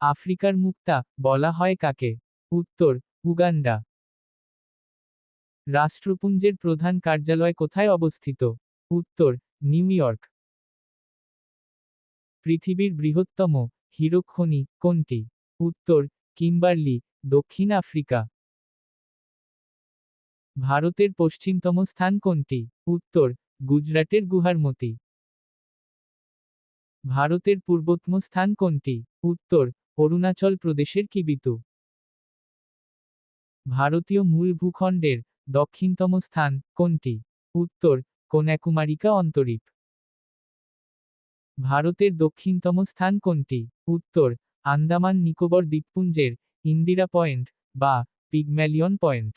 আফ্রিকার মুক্তা বলা হয় কাকে? উত্তর, উগান্ডা। রাষ্ট্রপুঞ্জের প্রধান কার্যালয় কোথায় অবস্থিত? উত্তর, নিউ ইয়র্ক। পৃথিবীর বৃহত্তম হীরক কোনটি? উত্তর, কিম্বার্লি, দক্ষিণ আফ্রিকা। ভারতের পশ্চিমতম স্থান কোনটি? উত্তর, গুজরাটের গুহারমতি। ভারতের পূর্বতম স্থান কোনটি? উত্তর, অরুণাচল প্রদেশের কিবিতু। ভারতীয় মূল ভূখণ্ডের দক্ষিণতম স্থান কোনটি? উত্তর, কন্যাকুমারিকা অন্তরীপ। ভারতের দক্ষিণতম স্থান কোনটি? উত্তর, আন্দামান নিকোবর দ্বীপপুঞ্জের ইন্দিরা পয়েন্ট বা পিগম্যালিয়ন পয়েন্ট।